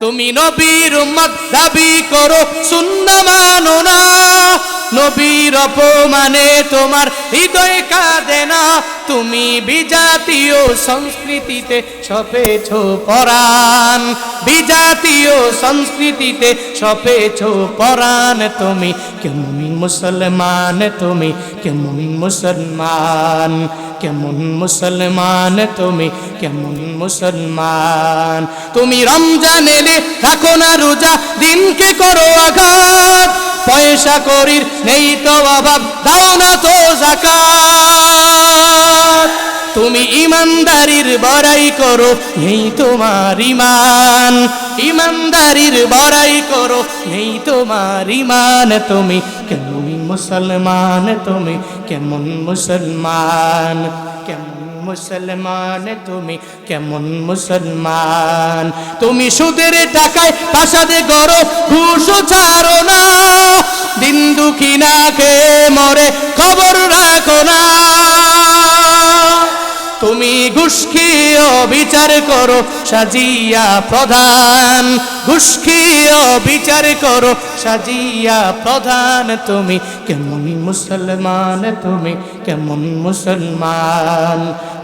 তুমি নবীর উম্মত দাবি করো শূন্য মানো না। নবীর অপমানে তোমার হৃদয় কাঁদে না। তুমি বিজাতীয় সংস্কৃতিতে সপেছ পরাণ। বিজাতীয় সংস্কৃতিতে সপেছ পরাণ। তুমি কেমন মুসলমান? তুমি কেমন মুসলমান? কেমন মুসলমান? তুমি কেমন মুসলমান? তুমি রমজান এলে থাকো না রোজা, দিনকে করো আঘাত। পয়সা করির, নেই তো অভাব। দাও না তো জাকাত তুমি ইমানদারির বড়াই করো এই তোমার ইমান। ইমানদারির বড়াই করো এই তোমার ইমান। তুমি কেমন মুসলমান, তুমি কেমন মুসলমান। কেমন মুসলমান, তুমি কেমন মুসলমান। তুমি সুদের টাকায় ফাসাদে গড়ো ঘুষ ছাড়ো না। দিন দুঃখী না খেয়ে মরে খবর রাখো না। তুমি ঘুষ খেয়ে বিচার করো, সাজিয়া প্রধান। ঘুষ খেয়ে বিচার করো, সাজিয়া প্রধান তুমি। কেমন মুসলমান তুমি, কেমন মুসলমান।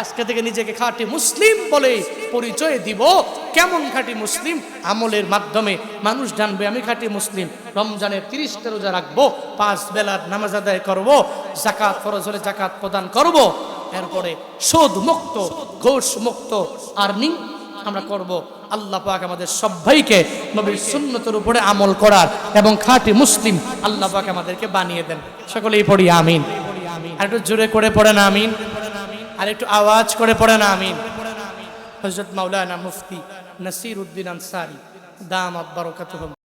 আজকে থেকে নিজেকে খাঁটি মুসলিম বলে পরিচয় দিব। কেমন খাঁটি মুসলিম? আমলের মাধ্যমে। মানুষ জানবে, আমি খাঁটি মুসলিম। রমজানের তিরিশটা রোজা রাখব, পাঁচ বেলার নামাজ আদায় করব জাকাত ফরজ হলে জাকাত প্রদান করব, এরপরে সুদ মুক্ত ঘোষ মুক্ত আর্নিং আমরা করব। আল্লাহ পাক আমাদের সবাইকে নবীর সুন্নতের উপরে আমল করার এবং খাঁটি মুসলিম আল্লাহ পাক আমাদেরকে বানিয়ে দেন। সকলেই পড়ি আমিন। আর একটু জোরে করে পড়েন আমিন। আর একটু আওয়াজ করে পড়েন আমিন। হজরত মাওলানা মুফতি নাসির উদ্দিন আনসারি দাম আব্বারকাতুহম।